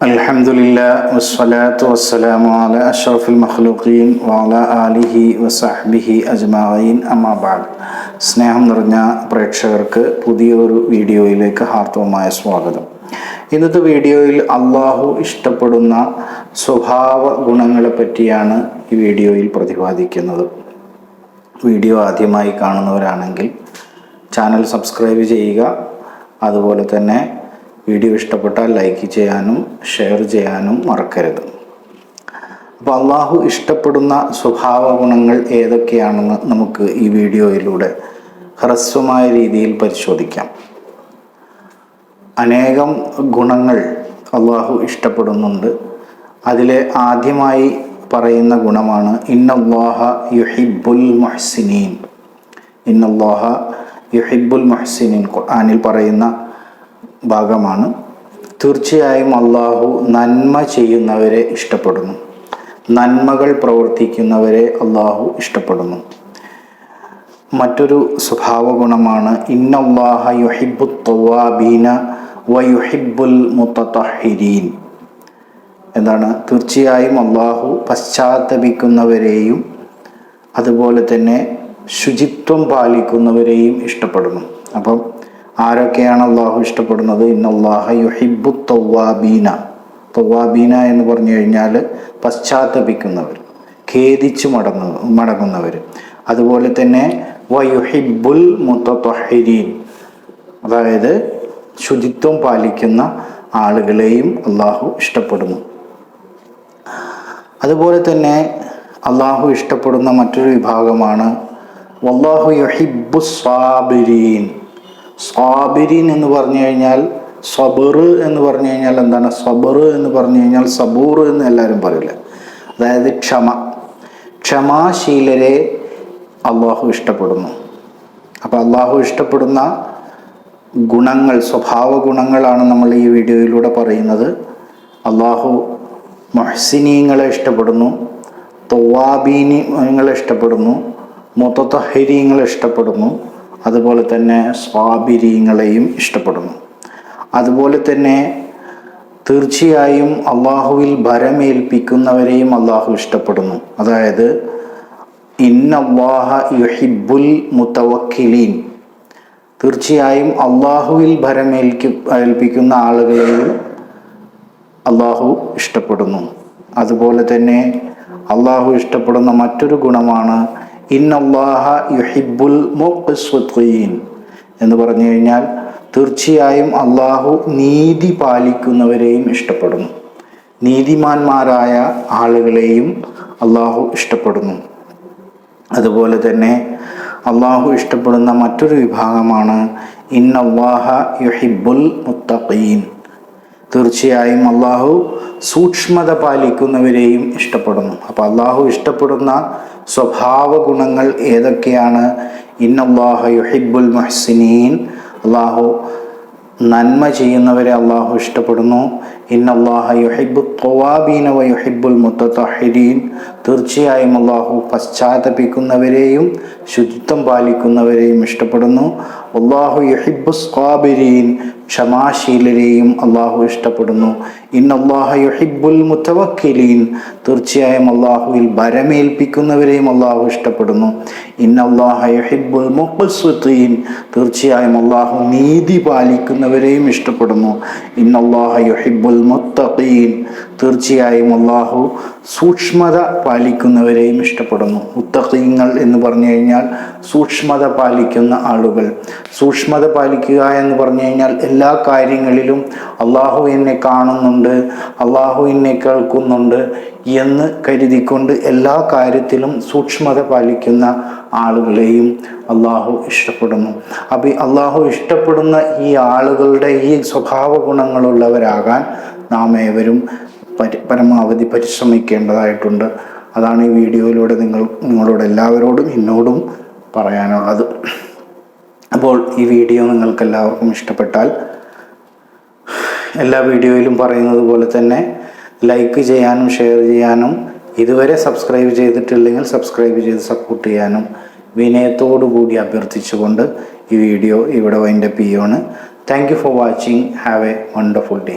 الحمد لله والصلاة والسلام على أشرف المخلوقين وعلى آله وصحبه أجمعين أما بعد സ്നേഹം നിറഞ്ഞ പ്രേക്ഷകർക്ക് പുതിയൊരു വീഡിയോയിലേക്ക് ഹാർദവമായ സ്വാഗതം ഇന്നത്തെ വീഡിയോയിൽ അള്ളാഹു ഇഷ്ടപ്പെടുന്ന സ്വഭാവ ഗുണങ്ങളെ പറ്റിയാണ് ഈ വീഡിയോയിൽ പ്രതിപാദിക്കുന്നത് വീഡിയോ ആദ്യമായി കാണുന്നവരാണെങ്കിൽ ചാനൽ സബ്സ്ക്രൈബ് ചെയ്യുക അതുപോലെ തന്നെ വീഡിയോ ഇഷ്ടപ്പെട്ടാൽ ലൈക്ക് ചെയ്യാനും ഷെയർ ചെയ്യാനും മറക്കരുത്. അപ്പോൾ അള്ളാഹു ഇഷ്ടപ്പെടുന്ന സ്വഭാവ ഗുണങ്ങൾ ഏതൊക്കെയാണെന്ന് നമുക്ക് ഈ വീഡിയോയിലൂടെ ഹ്രസ്വമായ രീതിയിൽ പരിശോധിക്കാം. അനേകം ഗുണങ്ങൾ അള്ളാഹു ഇഷ്ടപ്പെടുന്നുണ്ട്. അതിലെ ആദ്യമായി പറയുന്ന ഗുണമാണ് ഇന്നല്ലാഹ യുഹിബുൽ മുഹ്സിനീൻ. ഇന്നല്ലാഹ യുഹിബുൽ മുഹ്സിനീൻ. ഖുർആനിൽ പറയുന്ന ഭാഗമാണ്. തീർച്ചയായും അള്ളാഹു നന്മ ചെയ്യുന്നവരെ ഇഷ്ടപ്പെടുന്നു. നന്മകൾ പ്രവർത്തിക്കുന്നവരെ അള്ളാഹു ഇഷ്ടപ്പെടുന്നു. മറ്റൊരു സ്വഭാവ ഗുണമാണ് ഇന്നല്ലാഹ യുഹിബു തവാബീന വയുഹിബുൽ മുത്തഹിരീൻ എന്താണ്? തീർച്ചയായും അള്ളാഹു പശ്ചാത്തപിക്കുന്നവരെയും അതുപോലെ തന്നെ ശുചിത്വം പാലിക്കുന്നവരെയും ഇഷ്ടപ്പെടുന്നു. അപ്പം ആരൊക്കെയാണ് അള്ളാഹു ഇഷ്ടപ്പെടുന്നത്? ഇന്നല്ലാഹ യുഹിബു തവ്വാബീന തവാബീന എന്ന് പറഞ്ഞു കഴിഞ്ഞാൽ പശ്ചാത്തപിക്കുന്നവർ ഖേദിച്ചു മടങ്ങു മടങ്ങുന്നവർ. അതുപോലെ തന്നെ വയുഹിബുൽ മുത്തഹിരീൻ അതായത് ശുചിത്വം പാലിക്കുന്ന ആളുകളെയും അള്ളാഹു ഇഷ്ടപ്പെടുന്നു. അതുപോലെ തന്നെ അള്ളാഹു ഇഷ്ടപ്പെടുന്ന മറ്റൊരു വിഭാഗമാണ് വല്ലാഹു യുഹിബു സ്വാബിരീൻ സ്വാബിരീൻ എന്ന് പറഞ്ഞു കഴിഞ്ഞാൽ സബർ എന്ന് പറഞ്ഞു കഴിഞ്ഞാൽ എന്താണ്? സബർ എന്ന് പറഞ്ഞു കഴിഞ്ഞാൽ സബൂർ എന്ന് എല്ലാവരും പറയില്ല അതായത് ക്ഷമ. ക്ഷമാശീലരെ അള്ളാഹു ഇഷ്ടപ്പെടുന്നു. അപ്പോൾ അള്ളാഹു ഇഷ്ടപ്പെടുന്ന ഗുണങ്ങൾ സ്വഭാവ ഗുണങ്ങളാണ് നമ്മൾ ഈ വീഡിയോയിലൂടെ പറയുന്നത്. അള്ളാഹു മഹസിനീങ്ങളെ ഇഷ്ടപ്പെടുന്നു തൊവാബീനിങ്ങളെ ഇഷ്ടപ്പെടുന്നു മുത്തഹരീങ്ങളെ ഇഷ്ടപ്പെടുന്നു. അതുപോലെ തന്നെ സ്വാബിരീങ്ങളെയും ഇഷ്ടപ്പെടുന്നു. അതുപോലെ തന്നെ തീർച്ചയായും അള്ളാഹുവിൽ ഭരമേൽപ്പിക്കുന്നവരെയും അള്ളാഹു ഇഷ്ടപ്പെടുന്നു. അതായത് ഇന്നവാഹ യുഹിബുൽ മുത്തവക്കിലീൻ തീർച്ചയായും അള്ളാഹുവിൽ ഭരമേൽക്കി ഏൽപ്പിക്കുന്ന ആളുകളെയും അള്ളാഹു ഇഷ്ടപ്പെടുന്നു. അതുപോലെ തന്നെ അള്ളാഹു ഇഷ്ടപ്പെടുന്ന മറ്റൊരു ഗുണമാണ് ഇന്നല്ലാഹ എന്ന് പറഞ്ഞു കഴിഞ്ഞാൽ തീർച്ചയായും അള്ളാഹു നീതി പാലിക്കുന്നവരെയും ഇഷ്ടപ്പെടുന്നു. നീതിമാന്മാരായ ആളുകളെയും അള്ളാഹു ഇഷ്ടപ്പെടുന്നു. അതുപോലെ തന്നെ അള്ളാഹു ഇഷ്ടപ്പെടുന്ന മറ്റൊരു വിഭാഗമാണ് ഇന്നല്ലാഹ യുഹിബുൽ മുത്തഖീൻ. തീർച്ചയായും അള്ളാഹു സൂക്ഷ്മത പാലിക്കുന്നവരെയും ഇഷ്ടപ്പെടുന്നു. അപ്പോൾ അള്ളാഹു ഇഷ്ടപ്പെടുന്ന സ്വഭാവ ഗുണങ്ങൾ ഏതൊക്കെയാണ്? ഇന്നല്ലാഹ യുഹിബുൽ മുഹ്സിനീൻ. അള്ളാഹു നന്മ ചെയ്യുന്നവരെ അള്ളാഹു ഇഷ്ടപ്പെടുന്നു. ഇന്നല്ലാഹ യുഹിബു തൊവാബീന വ യുഹിബുൽ തീർച്ചയായും അള്ളാഹു പശ്ചാത്തപിക്കുന്നവരെയും ശുചിത്വം പാലിക്കുന്നവരെയും ഇഷ്ടപ്പെടുന്നു. അള്ളാഹു യുഹിബു സ്വാബിരീൻ ക്ഷമാശീലരെയും അള്ളാഹു ഇഷ്ടപ്പെടുന്നു. ഇന്നല്ലാഹ യുഹിബുൽ മുത്തവക്കിലീൻ തീർച്ചയായും അള്ളാഹുവിൽ ഭരമേൽപ്പിക്കുന്നവരെയും അള്ളാഹു ഇഷ്ടപ്പെടുന്നു. ഇന്നല്ലാഹ യുഹിബുൽ മുഖസുദ്ദീൻ തീർച്ചയായും അള്ളാഹു നീതി പാലിക്കുന്നവരെയും ഇഷ്ടപ്പെടുന്നു. ഇന്നല്ലാഹ യുഹിബുൽ മുത്തഖീൻ തീർച്ചയായും അള്ളാഹു സൂക്ഷ്മത പാലിക്കുന്നവരെയും ഇഷ്ടപ്പെടുന്നു. മുത്തഖീങ്ങൾ എന്ന് പറഞ്ഞു കഴിഞ്ഞാൽ സൂക്ഷ്മത പാലിക്കുന്ന ആളുകൾ. സൂക്ഷ്മത പാലിക്കുക എന്ന് പറഞ്ഞു കഴിഞ്ഞാൽ എല്ലാ കാര്യങ്ങളിലും അള്ളാഹു എന്നെ കാണുന്നുണ്ട് അള്ളാഹു എന്നെ കേൾക്കുന്നുണ്ട് എന്ന് കരുതിക്കൊണ്ട് എല്ലാ കാര്യത്തിലും സൂക്ഷ്മത പാലിക്കുന്ന ആളുകളെയും അള്ളാഹു ഇഷ്ടപ്പെടുന്നു. അപ്പോൾ അള്ളാഹു ഇഷ്ടപ്പെടുന്ന ഈ ആളുകളുടെ ഈ സ്വഭാവ ഗുണങ്ങളുള്ളവരാകാൻ നാം ഏവരും പരി പരമാവധി പരിശ്രമിക്കേണ്ടതായിട്ടുണ്ട്. അതാണ് ഈ വീഡിയോയിലൂടെ നിങ്ങൾ നിങ്ങളോട് എല്ലാവരോടും എന്നോടും പറയാനുള്ളത്. അപ്പോൾ ഈ വീഡിയോ നിങ്ങൾക്ക് എല്ലാവർക്കും ഇഷ്ടപ്പെട്ടാൽ എല്ലാ വീഡിയോയിലും പറയുന്നത് പോലെ തന്നെ ലൈക്ക് ചെയ്യാനും ഷെയർ ചെയ്യാനും ഇതുവരെ സബ്സ്ക്രൈബ് ചെയ്തിട്ടില്ലെങ്കിൽ സബ്സ്ക്രൈബ് ചെയ്ത് സപ്പോർട്ട് ചെയ്യാനും വിനയത്തോടു കൂടി അഭ്യർത്ഥിച്ചുകൊണ്ട് ഈ വീഡിയോ ഇവിടെ വൈൻഡപ്പ് ചെയ്യുകയാണ് thank you for watching. Have a wonderful day.